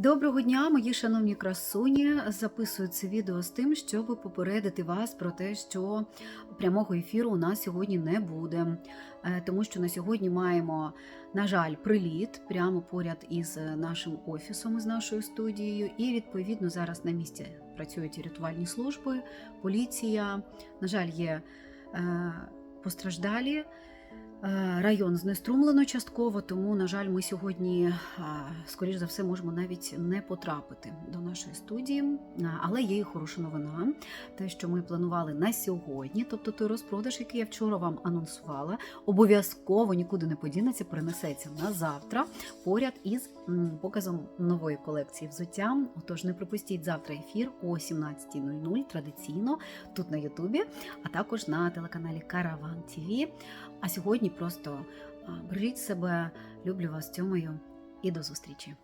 Доброго дня, мої шановні красуні. Записую це відео з тим, щоб попередити вас про те, що прямого ефіру у нас сьогодні не буде, Е, тому що на сьогодні маємо, на жаль, приліт прямо поряд із нашим офісом, із нашою студією. І відповідно зараз на місці працюють і рятувальні служби, поліція. На жаль, є е, постраждалі. Е, Район знеструмлено частково, тому, на жаль, ми сьогодні, скоріш за все, можемо навіть не потрапити до нашої студії. Але є і хороша новина, те, що ми планували на сьогодні, тобто той розпродаж, який я вчора вам анонсувала, обов'язково нікуди не подінеться, перенесеться на завтра поряд із показом нової колекції взуття. Отож, не пропустіть завтра ефір о 17.00 традиційно тут на Ютубі, а також на телеканалі Караван ТВ. А сьогодні просто беріть себе, люблю вас, цьомою і до зустрічі.